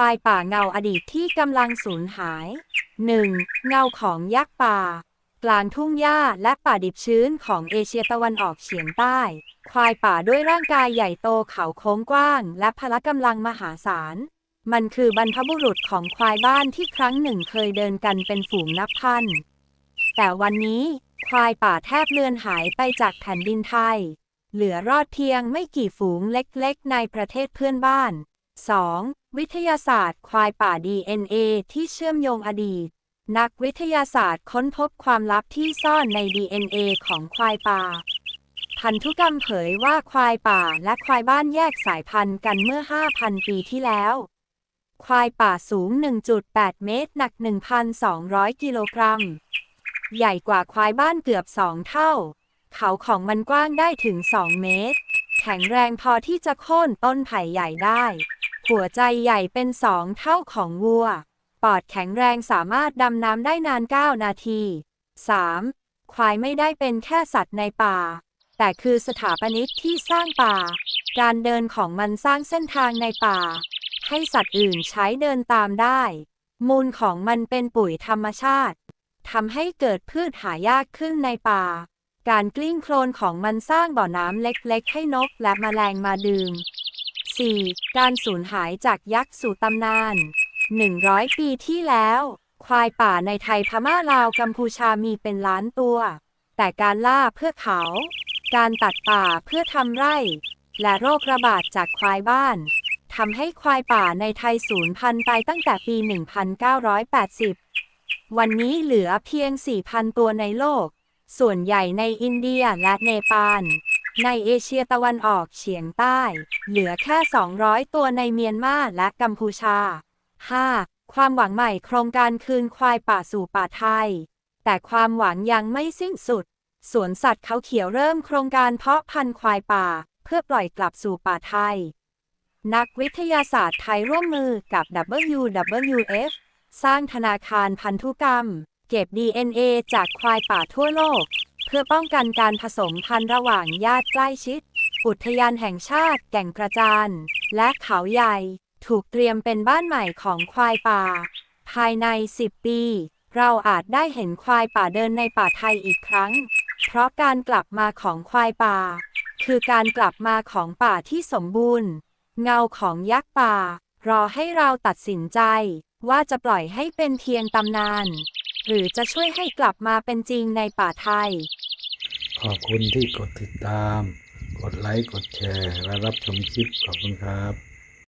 ควายป่าเงาอดีตที่กำลังสูญหาย 1. เงาของยักษ์ป่า กลางทุ่งหญ้าและป่าดิบชื้นของเอเชียตะวันออกเฉียงใต้ ควายป่าด้วยร่างกายใหญ่โตเขาโค้งกว้าง และพละกำลังมหาศาล มันคือบรรพบุรุษของควายบ้านที่ครั้งหนึ่งเคยเดินกันเป็นฝูงนับพัน แต่วันนี้ควายป่าแทบเลือนหายไปจากแผ่นดินไทย เหลือรอดเพียงไม่กี่ฝูงเล็กๆ ในประเทศเพื่อนบ้าน 2. วิทยาศาสตร์ควายป่า DNA ที่เชื่อมโยงอดีต นักวิทยาศาสตร์ค้นพบความลับที่ซ่อนใน DNA ของควายป่า พันธุกรรมเผยว่าควายป่าและควายบ้านแยกสายพันธุ์กันเมื่อ 5,000 ปีที่แล้ว ควายป่าสูง 1.8 เมตร หนัก 1,200 กิโลกรัม ใหญ่กว่าควายบ้านเกือบสองเท่า เขาของมันกว้างได้ถึง 2 เมตร แข็งแรงพอที่จะโค่นต้นไผ่ใหญ่ได้ หัวใจใหญ่เป็นสองเท่าของวัว ปอดแข็งแรงสามารถดำน้ำได้นาน 9 นาที 3. ควายไม่ได้เป็นแค่สัตว์ในป่า แต่คือสถาปนิกที่สร้างป่า การเดินของมันสร้างเส้นทางในป่า ให้สัตว์อื่นใช้เดินตามได้ มูลของมันเป็นปุ๋ยธรรมชาติทำให้เกิดพืชหายากขึ้นในป่า การกลิ้งโคลนของมันสร้างบ่อน้ำเล็กๆ ให้นกและแมลงมาดื่ม 4. การสูญหายจากยักษ์สู่ตำนาน 100 ปีที่แล้ว ควายป่าในไทยพม่าลาวกัมพูชามีเป็นล้านตัว แต่การล่าเพื่อเขา การตัดป่าเพื่อทำไร่ และโรคระบาดจากควายบ้านทำให้ควายป่าในไทยสูญพันธุ์ไปตั้งแต่ปี 1980 วันนี้เหลือเพียง 4,000 ตัวในโลก ส่วนใหญ่ในอินเดียและเนปาล ในเอเชียตะวันออกเฉียงใต้ เหลือแค่ 200 ตัวในเมียนมาและกัมพูชา 5. ความหวังใหม่โครงการคืนควายป่าสู่ป่าไทย แต่ความหวังยังไม่สิ้นสุด สวนสัตว์เขาเขียวเริ่มโครงการเพาะพันธุ์ควายป่า เพื่อปล่อยกลับสู่ป่าไทย นักวิทยาศาสตร์ไทยร่วมมือกับ WWF สร้างธนาคารพันธุกรรม เก็บ DNA จากควายป่าทั่วโลก เพื่อป้องกันการผสมพันธุ์ระหว่างญาติใกล้ชิด อุทยานแห่งชาติแก่งกระจานและเขาใหญ่ ถูกเตรียมเป็นบ้านใหม่ของควายป่า ภายใน 10 ปี เราอาจได้เห็นควายป่าเดินในป่าไทยอีกครั้ง เพราะการกลับมาของควายป่า คือการกลับมาของป่าที่สมบูรณ์ เงาของยักษ์ป่า รอให้เราตัดสินใจ ว่าจะปล่อยให้เป็นเพียงตำนาน หรือจะช่วยให้กลับมาเป็นจริงในป่าไทย ขอบคุณที่กดติดตาม กดไลค์ กดแชร์ และรับชมคลิป ขอบคุณครับ